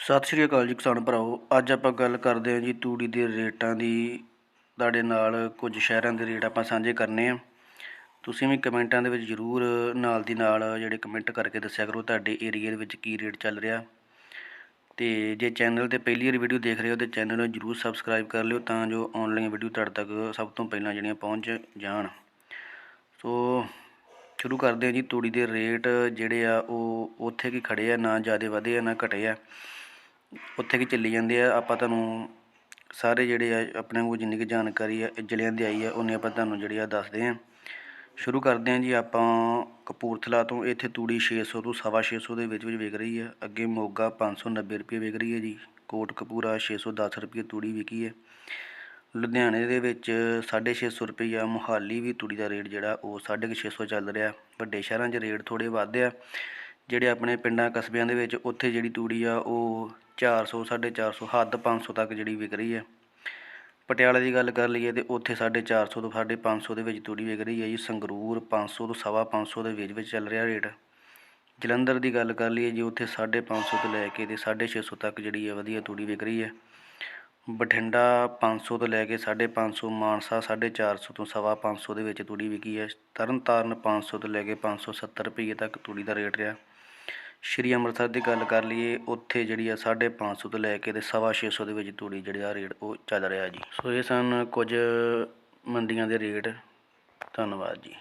ਸਤਿ ਸ਼੍ਰੀ ਅਕਾਲ ਜੀ ਕਿਸਾਨ ਭਰਾਓ ਅੱਜ ਆਪਾਂ ਗੱਲ ਕਰਦੇ ਹਾਂ ਜੀ ਤੂੜੀ ਦੇ ਰੇਟਾਂ ਦੀ। ਤੁਹਾਡੇ ਨਾਲ ਕੁਝ ਸ਼ਹਿਰਾਂ ਦੇ ਰੇਟ ਆਪਾਂ ਸਾਂਝੇ ਕਰਨੇ ਆ। ਤੁਸੀਂ ਵੀ ਕਮੈਂਟਾਂ ਦੇ ਵਿੱਚ ਜਰੂਰ ਨਾਲ ਦੀ ਨਾਲ ਜਿਹੜੇ ਕਮੈਂਟ ਕਰਕੇ ਦੱਸਿਆ ਕਰੋ, ਤੁਹਾਡੇ ਏਰੀਆ ਦੇ ਵਿੱਚ ਕੀ ਰੇਟ ਚੱਲ ਰਿਹਾ। ਤੇ ਜੇ ਚੈਨਲ ਤੇ ਪਹਿਲੀ ਵਾਰ ਵੀਡੀਓ ਦੇਖ ਰਹੇ ਹੋ ਤੇ ਚੈਨਲ ਨੂੰ ਜਰੂਰ ਸਬਸਕ੍ਰਾਈਬ ਕਰ ਲਿਓ ਤਾਂ ਜੋ ਆਨਲਾਈਨ ਵੀਡੀਓ ਤੁਹਾਡੇ ਤੱਕ ਸਭ ਤੋਂ ਪਹਿਲਾਂ ਜਿਹੜੀਆਂ ਪਹੁੰਚ ਜਾਣ। ਸੋ ਸ਼ੁਰੂ ਕਰਦੇ ਹਾਂ ਜੀ ਤੂੜੀ ਦੇ ਰੇਟ ਜਿਹੜੇ ਆ ਉਹ ਉੱਥੇ ਕੀ ਖੜੇ ਆ, ਨਾ ਜ਼ਿਆਦਾ ਵਧੇ ਆ, ਨਾ ਘਟੇ ਆ। ਉੱਥੇ ਕੀ ਚੱਲੀ ਜਾਂਦੇ ਆ, ਆਪਾਂ ਤੁਹਾਨੂੰ ਸਾਰੇ ਜਿਹੜੇ ਆ, ਆਪਣੇ ਕੋਲ ਜਿੰਨੀ ਕੁ ਜਾਣਕਾਰੀ ਆ ਜ਼ਿਲ੍ਹਿਆਂ ਦੀ ਆਈ ਆ, ਉਹਨੇ ਆਪਾਂ ਤੁਹਾਨੂੰ ਜਿਹੜੀ ਆ ਦੱਸਦੇ ਆ। ਸ਼ੁਰੂ ਕਰਦੇ ਹਾਂ ਜੀ ਆਪਾਂ ਕਪੂਰਥਲਾ ਤੋਂ, ਇੱਥੇ ਤੂੜੀ 600 ਤੋਂ ਸਵਾ 600 ਦੇ ਵਿੱਚ ਵਿੱਚ ਵਿਕ ਰਹੀ ਆ। ਅੱਗੇ ਮੋਗਾ 590 ਰੁਪਏ ਵਿਕ ਰਹੀ ਹੈ ਜੀ। ਕੋਟ ਕੋਟਕਪੂਰਾ 610 ਰੁਪਏ ਤੂੜੀ ਵਿਕੀ ਹੈ ਲੁਧਿਆਣੇ ਦੇ ਵਿੱਚ 650 ਰੁਪਈਆ ਮੁਹਾਲੀ ਵੀ ਤੂੜੀ ਦਾ ਰੇਟ ਜਿਹੜਾ, ਉਹ 650 ਚੱਲ ਰਿਹਾ। ਵੱਡੇ ਸ਼ਹਿਰਾਂ 'ਚ ਰੇਟ ਥੋੜੇ ਵੱਧ ਆ। ਜਿਹੜੇ ਆਪਣੇ ਪਿੰਡਾਂ ਕਸਬਿਆਂ ਦੇ ਵਿੱਚ, ਉੱਥੇ ਜਿਹੜੀ ਤੂੜੀ ਆ, ਉਹ 400 450 ਹੱਦ 500 ਤੱਕ ਜਿਹੜੀ ਵਿਕ ਰਹੀ ਹੈ। ਪਟਿਆਲੇ ਦੀ ਗੱਲ ਕਰ ਲਈਏ ਤੇ ਉੱਥੇ 450 ਤੋਂ 550 ਦੇ ਵਿੱਚ ਤੂੜੀ ਵਿਕ ਰਹੀ ਹੈ ਜੀ। ਸੰਗਰੂਰ 500 ਤੋਂ ਸਵਾ 500 ਦੇ ਵਿੱਚ ਵਿੱਚ ਚੱਲ ਰਿਹਾ ਰੇਟ। ਜਲੰਧਰ ਦੀ ਗੱਲ ਕਰ ਲਈਏ ਜੀ, ਉੱਥੇ 550 ਤੋਂ ਲੈ ਕੇ ਤੇ 650 ਤੱਕ ਜਿਹੜੀ ਹੈ ਵਧੀਆ ਤੂੜੀ ਵਿਕ ਰਹੀ ਹੈ। ਬਠਿੰਡਾ 500 ਤੋਂ ਲੈ ਕੇ 550 ਮਾਨਸਾ 450 ਤੋਂ ਸਵਾ 500 ਦੇ ਵਿੱਚ ਤੂੜੀ ਵਿਕੀ ਹੈ। ਤਰਨਤਾਰਨ 500 ਤੋਂ ਲੈ ਕੇ 570 ਰੁਪਏ ਤੱਕ ਤੂੜੀ ਦਾ ਰੇਟ ਰਿਹਾ। ਸ਼੍ਰੀ ਅੰਮ੍ਰਿਤਸਰ ਦੀ ਗੱਲ ਕਰ ਲਈਏ, ਉੱਥੇ ਜਿਹੜੀ ਆ 550 ਤੋਂ ਲੈ ਕੇ ਤੇ ਸਵਾ ਛੇ ਸੌ ਦੇ ਵਿੱਚ ਤੂੜੀ ਆ ਰੇਟ ਉਹ ਚੱਲ ਰਿਹਾ ਜੀ। ਸੋ ਇਹ ਸਨ ਕੁਝ ਮੰਡੀਆਂ ਦੇ ਰੇਟ। ਧੰਨਵਾਦ ਜੀ।